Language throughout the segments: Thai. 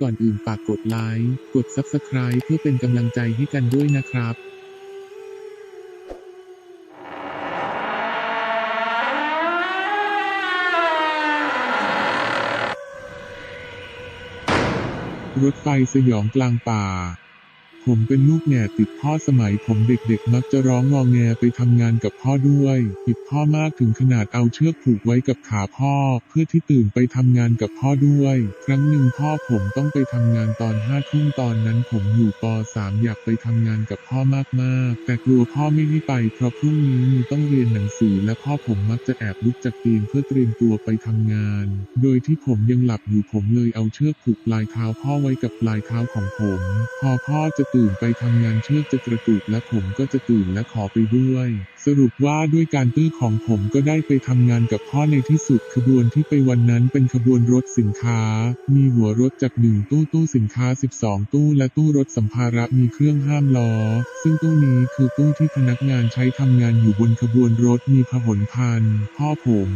ก่อนอื่นฝากกดไลค์ กด Subscribe เพื่อเป็นกำลังใจให้กันด้วยนะครับรถไฟสยองกลางป่า ผมเป็นลูกแง่ติดพ่อสมัยผมเด็กๆ มักจะร้องงอแงไปทำงานกับพ่อด้วยติดพ่อมากถึงขนาดเอาเชือกผูกไว้กับขาพ่อ เพื่อที่ตื่นไปทำงานกับพ่อด้วย ครั้งหนึ่งพ่อผมต้องไปทำงานตอนห้าทุ่มตอนนั้นผมอยู่ป .3 อยากไปทำงานกับพ่อมากๆ แต่กลัวพ่อไม่ให้ไปเพราะพรุ่งนี้มีต้องเรียนหนังสือและพ่อผมมักจะแอบลุกจากเตียงเพื่อเตรียมตัวไปทำงาน โดยที่ผมยังหลับอยู่ผมเลยเอาเชือกผูกปลายเท้าพ่อไว้กับปลายเท้าของผม พอพ่อจะตื่นไปทำงานเชือกจะกระตุกและผมก็จะตื่นและขอไปด้วย สรุปว่าด้วยการตื้อของผมก็ได้ไปทำงานกับพ่อในที่สุดขบวนที่ไปวันนั้นเป็นขบวนรถสินค้า มีหัวรถจากหนึ่งตู้ตู้สินค้า 12 ตู้และตู้รถสัมภาระมีเครื่องห้ามล้อ ซึ่งตู้นี้คือตู้ที่พนักงานใช้ทำงานอยู่บนขบวนรถมีพหลพานพ่อผม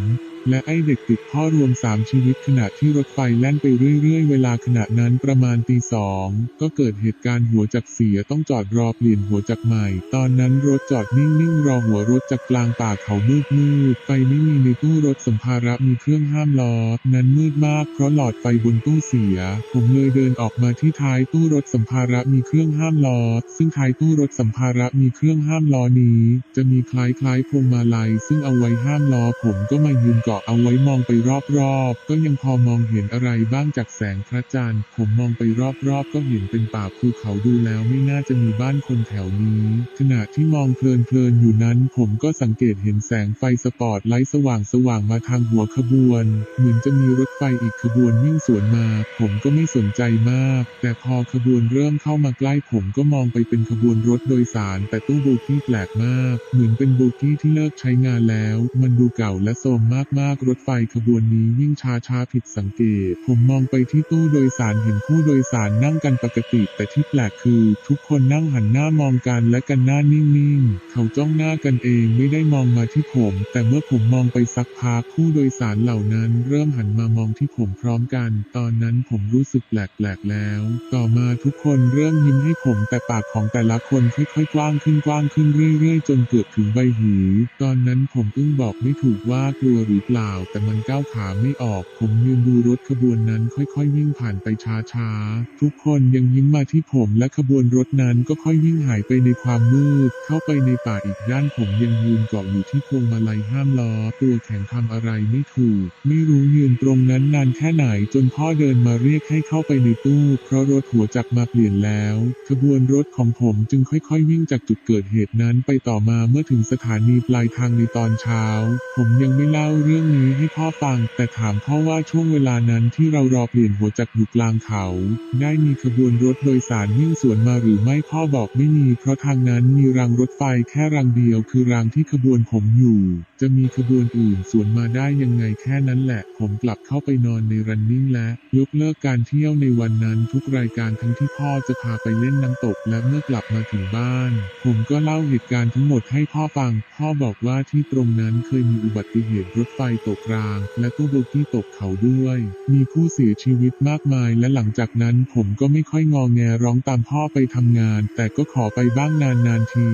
และไอเด็กติดพ่อรวม 3 ชีวิตขณะที่รถไฟแล่นไปเรื่อยๆ เวลาขณะนั้นประมาณตีสองก็เกิดเหตุการณ์หัวจักเสียต้องจอดรอเปลี่ยนหัวจักใหม่ ตอนนั้นรถจอดนิ่งๆ รอหัวรถจากกลางป่าเขามืดๆไฟไม่มีในตู้รถสัมภาระมีเครื่องห้ามล้อนั้นมืดมากเพราะหลอดไฟบนตู้เสีย ผมเลยเดินออกมาที่ท้ายตู้รถสัมภาระมีเครื่องห้ามล้อซึ่งท้ายตู้รถสัมภาระมีเครื่องห้ามล้อนี้ จะมีคล้ายๆพวงมาลัยซึ่งเอาไว้ห้ามล้อผมก็มายืนกาะเอาไว้มองไปรอบๆ ก็ยังพอมองเห็นอะไรบ้างจากแสงพระจันทร์ ผมมองไปรอบๆ ก็เห็นเป็นป่าภูเขาดูแล้วไม่น่าจะมีบ้านคนแถวนี้ ขณะที่มองเพลินๆอยู่นั้น ผมก็สังเกตเห็นแสงไฟสปอตไลท์สว่างๆมาทางหัวขบวน เหมือนจะมีรถไฟอีกขบวนวิ่งสวนมา ผมก็ไม่สนใจมาก แต่พอขบวนเริ่มเข้ามาใกล้ผมก็มองไปเป็นขบวนรถโดยสาร แต่ตู้โบกี้แปลกมาก เหมือนเป็นโบกี้ที่เลิกใช้งานแล้ว มันดูเก่าและโทรมมากๆรถไฟขบวนนี้วิ่งช้าๆผิดสังเกต ผมมองไปที่ตู้โดยสารเห็นผู้โดยสารนั่งกันปกติ แต่ที่แปลกคือ ทุกคนนั่งหันหน้ามองกันและกันหน้านิ่งๆ เขาจ้องหน้ากันเองไม่ได้มองมาที่ผม แต่เมื่อผมมองไปสักพักผู้โดยสารเหล่านั้นเริ่มหันมามองที่ผมพร้อมกัน ตอนนั้นผมรู้สึกแปลกๆแล้ว ต่อมาทุกคนเริ่มยิ้มให้ผมแต่ปากของแต่ละคนค่อยๆกว้างขึ้นกว้างขึ้นเรื่อยๆ จนเกือบถึงใบหู ตอนนั้นผมอึ้งบอกไม่ถูกว่ากลัวหรือเปล่า แต่มันก้าวขาไม่ออก ผมยืนดูรถขบวนนั้นค่อยๆ วิ่งผ่านไปช้าๆ ทุกคนยังยิ้มมาที่ผมและขบวนรถนั้นก็ค่อยวิ่งหายไปในความมืด เข้าไปในป่าอีกด้านผมยังยืนเกาะอยู่ที่พวงมาลัยห้ามล้อ ตัวแข็งทำอะไรไม่ถูก ไม่รู้ยืนตรงนั้นนานแค่ไหนจนพ่อเดินมาเรียกให้เข้าไปในตู้เพราะรถหัวจักรมาเปลี่ยนแล้ว ขบวนรถของผมจึงค่อยๆ วิ่งจากจุดเกิดเหตุนั้นไปต่อมาเมื่อถึงสถานีปลายทางในตอนเช้า ผมยังไม่เล่าเรื่องนี้ให้พ่อฟัง แต่ถามพ่อว่าช่วงเวลานั้นที่เรารอเปลี่ยนหัวจักรอยู่กลางเขา ได้มีขบวนรถโดยสารวิ่งสวนมาหรือไม่พ่อบอกไม่มีเพราะทางนั้นมีรางรถไฟแค่รางเดียวคือรางที่ขบวนผมอยู่ จะมีขบวนอื่นสวนมาได้ยังไงแค่นั้นแหละ ผมกลับเข้าไปนอนในรันนิ่งและยกเลิกการเที่ยวในวันนั้นทุกรายการทั้งที่พ่อจะพาไปเล่นน้ำตกและเมื่อกลับมาถึงบ้าน ผมก็เล่าเหตุการณ์ทั้งหมดให้พ่อฟัง พ่อบอกว่าที่ตรงนั้นเคยมีอุบัติเหตุรถไฟตกราง และตู้โบกี้ตกเขาด้วย มีผู้เสียชีวิตมากมาย และหลังจากนั้นผมก็ไม่ค่อยงอแงร้องตามพ่อไปทำงาน แต่ก็ขอไปบ้างนานๆที